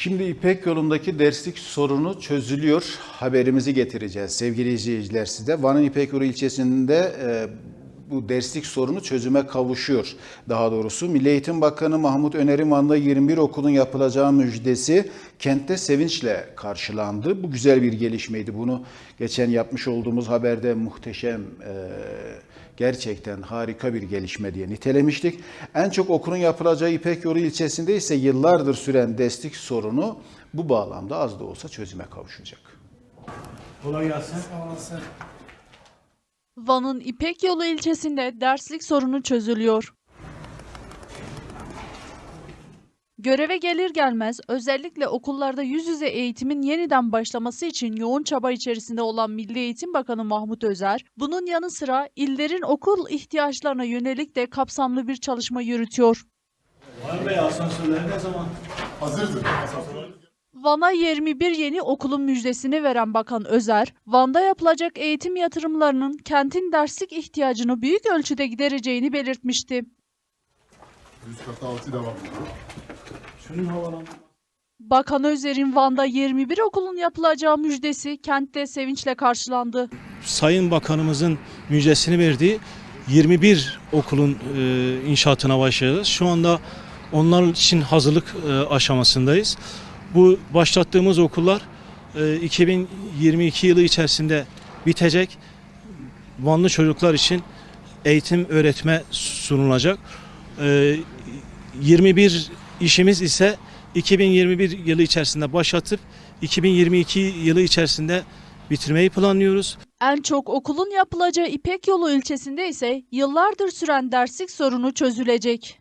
Şimdi İpek yolundaki derslik sorunu çözülüyor. Haberimizi getireceğiz sevgili izleyiciler size. Van'ın İpek yolu ilçesinde e, bu derslik sorunu çözüme kavuşuyor. Daha doğrusu Milli Eğitim Bakanı Mahmut Öner'in Van'da 21 okulun yapılacağı müjdesi kentte sevinçle karşılandı. Bu güzel bir gelişmeydi. Bunu geçen yapmış olduğumuz haberde muhteşem e, gerçekten harika bir gelişme diye nitelemiştik. En çok okulun yapılacağı İpek Yolu ilçesinde ise yıllardır süren destek sorunu bu bağlamda az da olsa çözüme kavuşacak. Kolay gelsin. Van'ın İpek Yolu ilçesinde derslik sorunu çözülüyor. Göreve gelir gelmez özellikle okullarda yüz yüze eğitimin yeniden başlaması için yoğun çaba içerisinde olan Milli Eğitim Bakanı Mahmut Özer, bunun yanı sıra illerin okul ihtiyaçlarına yönelik de kapsamlı bir çalışma yürütüyor. Var Bey asansörler ne zaman? Hazırdır. Van'a 21 yeni okulun müjdesini veren Bakan Özer, Van'da yapılacak eğitim yatırımlarının kentin derslik ihtiyacını büyük ölçüde gidereceğini belirtmişti. 146 devam ediyor. Şunun havalan. Bakan Özer'in Van'da 21 okulun yapılacağı müjdesi kentte sevinçle karşılandı. Sayın Bakanımızın müjdesini verdiği 21 okulun e, inşaatına başlayacağız. Şu anda onlar için hazırlık e, aşamasındayız. Bu başlattığımız okullar e, 2022 yılı içerisinde bitecek. Vanlı çocuklar için eğitim öğretme sunulacak. E, 21 işimiz ise 2021 yılı içerisinde başlatıp 2022 yılı içerisinde bitirmeyi planlıyoruz. En çok okulun yapılacağı İpek Yolu ilçesinde ise yıllardır süren derslik sorunu çözülecek.